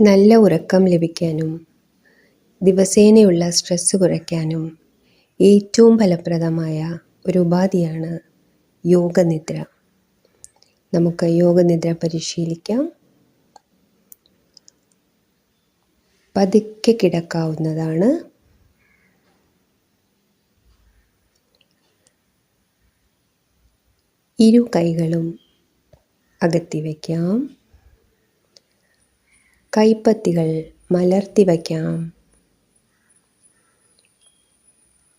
നല്ല ഉറക്കം ലഭിക്കാനും ദിവസേനയുള്ള സ്ട്രെസ്സ് കുറയ്ക്കാനും ഏറ്റവും ഫലപ്രദമായ ഒരു ഉപാധിയാണ് യോഗനിദ്ര. നമുക്ക് യോഗനിദ്ര പരിശീലിക്കാം. പതുക്കെ കിടക്കാവുന്നതാണ്. ഇരു കൈകളും അകത്തി വയ്ക്കാം. കൈപ്പത്തികൾ മലർത്തി വയ്ക്കാം.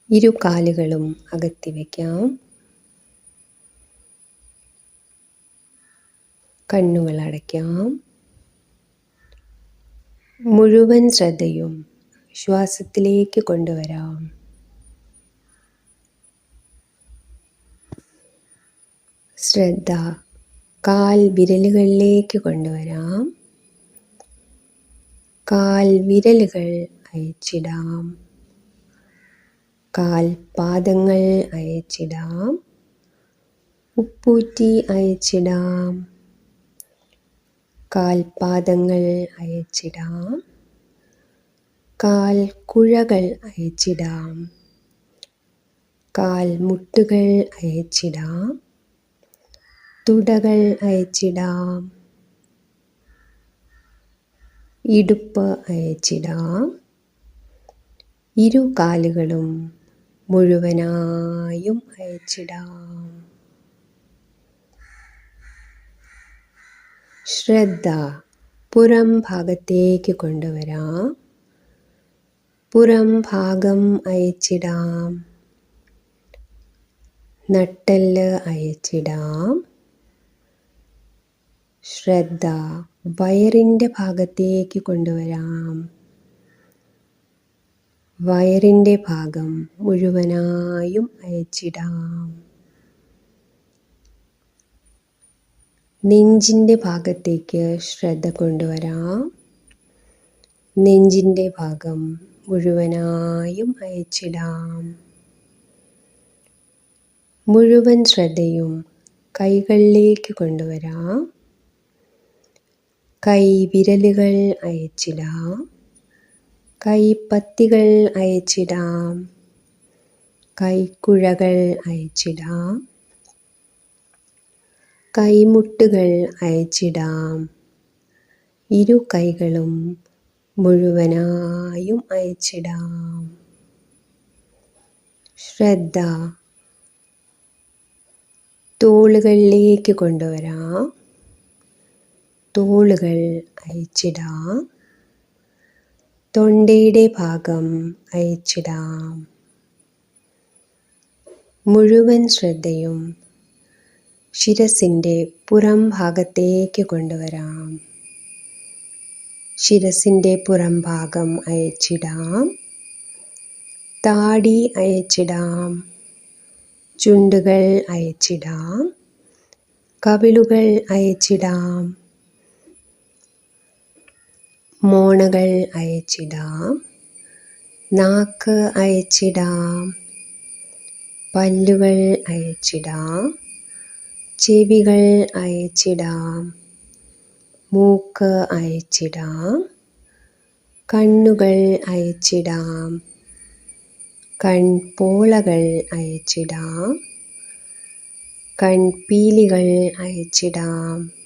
ഇരു കാലുകളും അകത്തി വയ്ക്കാം. കണ്ണുകൾ അടയ്ക്കാം. മുഴുവൻ ശ്രദ്ധയും ശ്വാസത്തിലേക്ക് കൊണ്ടുവരാം. ശ്രദ്ധ കാൽ വിരലുകളിലേക്ക് കൊണ്ടുവരാം. കാൽ വിരലുകൾ അയച്ചിടാം. കാൽ പാദങ്ങൾ അയച്ചിടാം. ഉപ്പൂറ്റി അയച്ചിടാം. കാൽപാദങ്ങൾ അയച്ചിടാം. കാൽ കുഴകൾ അയച്ചിടാം. കാൽ മുട്ടുകൾ അയച്ചിടാം. തുടകൾ അയച്ചിടാം. ഇടുപ്പ് അയച്ചിടാം. ഇരു കാലുകളും മുഴുവനായും അയച്ചിടാം. ശ്രദ്ധ പുറം ഭാഗത്തേക്ക് കൊണ്ടുവരാം. പുറം ഭാഗം അയച്ചിടാം. നട്ടെല്ല് അയച്ചിടാം. ശ്രദ്ധ വയറിന്റെ ഭാഗത്തേക്ക് കൊണ്ടുവരാം. വയറിന്റെ ഭാഗം മുഴുവനായും അയച്ചിടാം. നെഞ്ചിന്റെ ഭാഗത്തേക്ക് ശ്രദ്ധ കൊണ്ടുവരാം. നെഞ്ചിന്റെ ഭാഗം മുഴുവനായും അയച്ചിടാം. മുഴുവൻ ശ്രദ്ധയും കൈകളിലേക്ക് കൊണ്ടുവരാം. കൈ വിരലുകൾ അയച്ചിടാം. കൈപ്പത്തികൾ അയച്ചിടാം. കൈക്കുഴകൾ അയച്ചിടാം. കൈമുട്ടുകൾ അയച്ചിടാം. ഇരു കൈകളും മുഴുവനായും അയച്ചിടാം. ശ്രദ്ധ തോളുകളിലേക്ക് കൊണ്ടുവരാം. തോളുകൾ അയച്ചിടാം തൊണ്ടയുടെ ഭാഗം അയച്ചിടാം മുഴുവൻ ശ്രദ്ധയും ശിരസിന്റെ പുറം ഭാഗത്തേക്ക് കൊണ്ടുവരാം. ശിരസിന്റെ പുറം ഭാഗം അയച്ചിടാം താടി അയച്ചിടാം ചുണ്ടുകൾ അയച്ചിടാം കവിളുകൾ അയച്ചിടാം മോണകൾ അയച്ചിടാം. നാക്ക് അയച്ചിടാം. പല്ലുകൾ അയച്ചിടാം. ചെവികൾ അയച്ചിടാം. മൂക്ക് അയച്ചിടാം. കണ്ണുകൾ അയച്ചിടാം. കൺപോളകൾ അയച്ചിടാം. കൺപീലികൾ അയച്ചിടാം.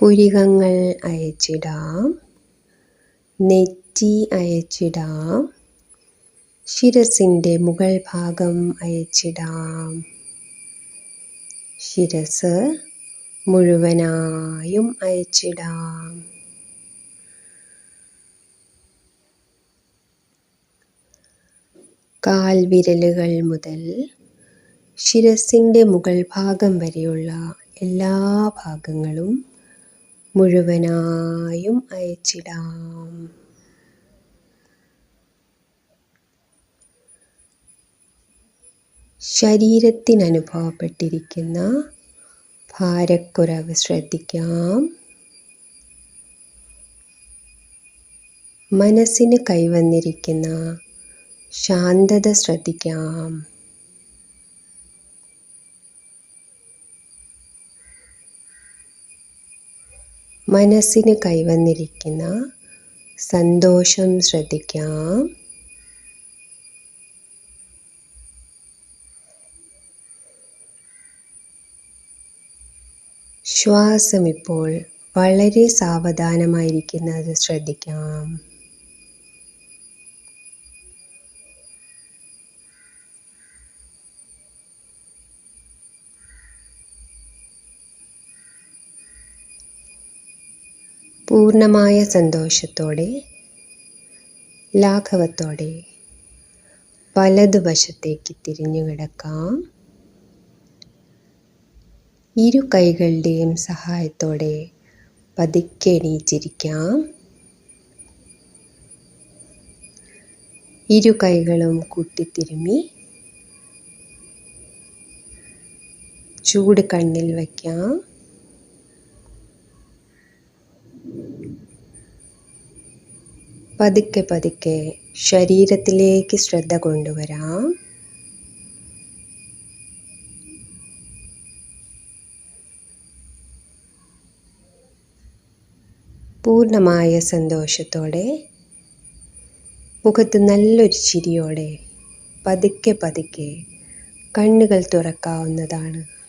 പുരികങ്ങൾ അയച്ചിടാം. നെറ്റി അയച്ചിടാം. ശിരസിന്റെ മുകൾ ഭാഗം അയച്ചിടാം. ശിരസ് മുഴുവനായും അയച്ചിടാം. കാൽവിരലുകൾ മുതൽ ശിരസിന്റെ മുകൾ ഭാഗം വരെയുള്ള എല്ലാ ഭാഗങ്ങളും മുഴുവനായും അയച്ചിടാം. ശരീരത്തിനനുഭവപ്പെട്ടിരിക്കുന്ന ഭാരക്കുറവ് ശ്രദ്ധിക്കാം. മനസ്സിന് കൈവന്നിരിക്കുന്ന ശാന്തത ശ്രദ്ധിക്കാം. മനസ്സിന് കൈവന്നിരിക്കുന്ന സന്തോഷം ശ്രദ്ധിക്കാം. ശ്വാസം ഇപ്പോൾ വളരെ സാവധാനമായിരിക്കുന്നത് ശ്രദ്ധിക്കാം. പൂർണമായ സന്തോഷത്തോടെ ലാഘവത്തോടെ വലതുവശത്തേക്ക് തിരിഞ്ഞു കിടക്കാം. ഇരു കൈകളുടെയും സഹായത്തോടെ പതുക്കെ എണീച്ചിരിക്കാം. ഇരു കൈകളും കൂട്ടിത്തിരുമി ചൂട് കണ്ണിൽ വയ്ക്കാം. പതുക്കെ പതുക്കെ ശരീരത്തിലേക്ക് ശ്രദ്ധ കൊണ്ടുവരാം. പൂർണമായ സന്തോഷത്തോടെ മുഖത്ത് നല്ലൊരു ചിരിയോടെ പതുക്കെ പതുക്കെ കണ്ണുകൾ തുറക്കാവുന്നതാണ്.